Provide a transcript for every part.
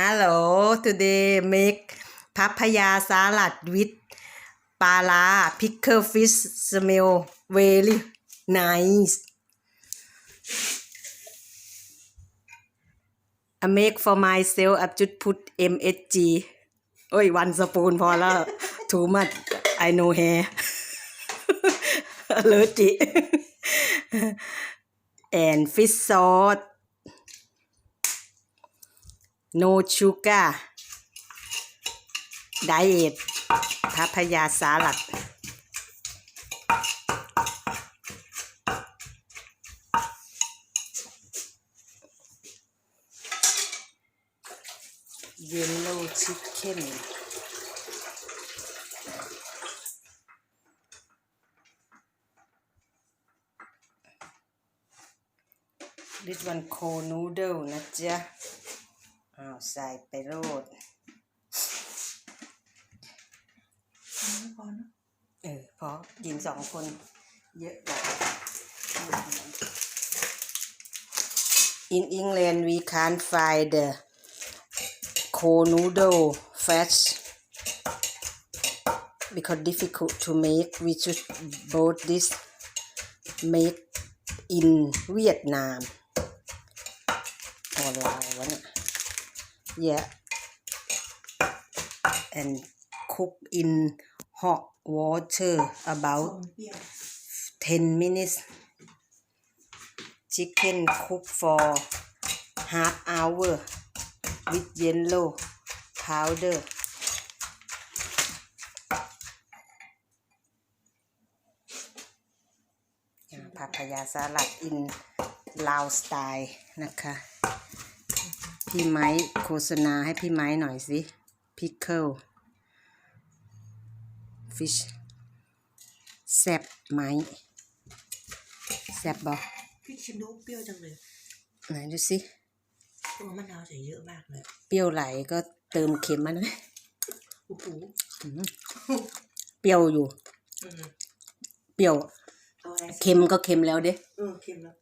ฮัลโหล today make พัพยาสลัดวิทปลาลาพิกเกอร์ฟิชสเมลเวลี่ไนส์ make for myself อับจุดพุท MSG เอ้ยวันสปูนพอแล้วถูมัด I know hair เลอจิ and fish sauce no sugar diet พัพยาสาลัด yellow chicken this one cold noodle นะจ๊ะ อ้าวใส่ไปโรดไม่พอเนอะเออพอกินสองคนเยอะกว่า In England we can't find the cold noodle fresh because difficult to make we should both this make in Vietnam ออนไลน์วะเนี่ย yeah and cook in hot water about 10 minutes chicken cook for half hour with yellow powder ผักพยาสลัดอินลาวสไตล์นะคะ พี่ไม้โฆษณาให้พี่ไม้หน่อยสิ pickle fish แซ่บไหมแซ่บบอกพี่ชิมดูเปรี้ยวจังเลยไหนดูสิตัวมะนาวใส่เยอะมากเลย เปรี้ยวไหลก็เติมเค็มมาหน่อยโอ้โหอืมเปรี้ยวอยู่ อืมเปรี้ยว เอาอะไรใส่เค็มก็เค็มแล้วเด้ เออเค็มแล้ว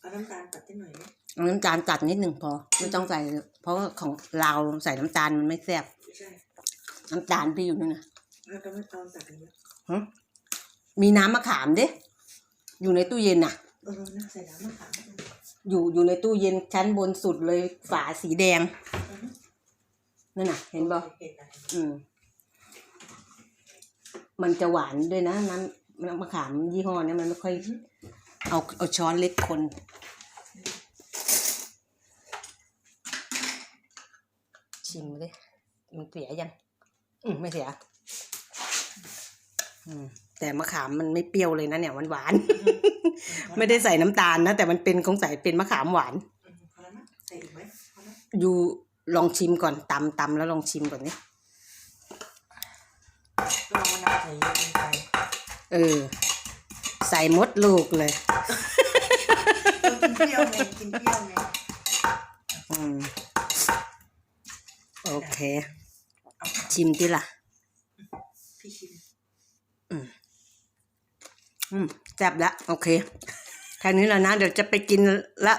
เอาน้ำตาลตัดให้หน่อยไหม เอาน้ำตาลตัดนิดหนึ่งพอ ไม่ต้องใส่เพราะว่าของเราวใส่น้ำตาลมันไม่แซ่บไม่ใช่น้ำตาลพี่อยู่นี่นนะเอาแต่ไม่เอาตัดเยอะฮะมีน้ำมะขามเด้อยู่ในตู้เย็นน่ะ เออน่าใส่น้ำมะขามอยู่อยู่ในตู้เย็นชั้นบนสุดเลยฝาสีแดงอือฮึนั่นน่ะ เห็นบ่เห็นอะไรอืม มันจะหวานด้วยนะน้ำน้ำมะขามยี่ห้อเนี้ยมันไม่ค่อย เอาเอาช้อนเล็กคน ชิมเลยมันเสียยัง อืมไม่เสีย อืมแต่มะขามมันไม่เปรี้ยวเลยนะเนี่ยหวานหวานๆ ไม่ได้ใส่น้ำตาลนะ แต่มันเป็นของใส่เป็นมะขามหวานอืมพอแล้วนะใส่อีกไหมพอแล้วอยู่ลองชิมก่อนตำตำแล้วลองชิมก่อนนี่ลองมะนาวใส่เยอะเกินไปเออ ใส่หมดลูกเลย เออกินเปรี้ยวไงกินเปรี้ยวไงอืม โอเคเอาชิมดิล่ะ พี่ชิมอืมแซ่บละโอเคแค่นี้แล้วนะ เดี๋ยวจะไปกินละ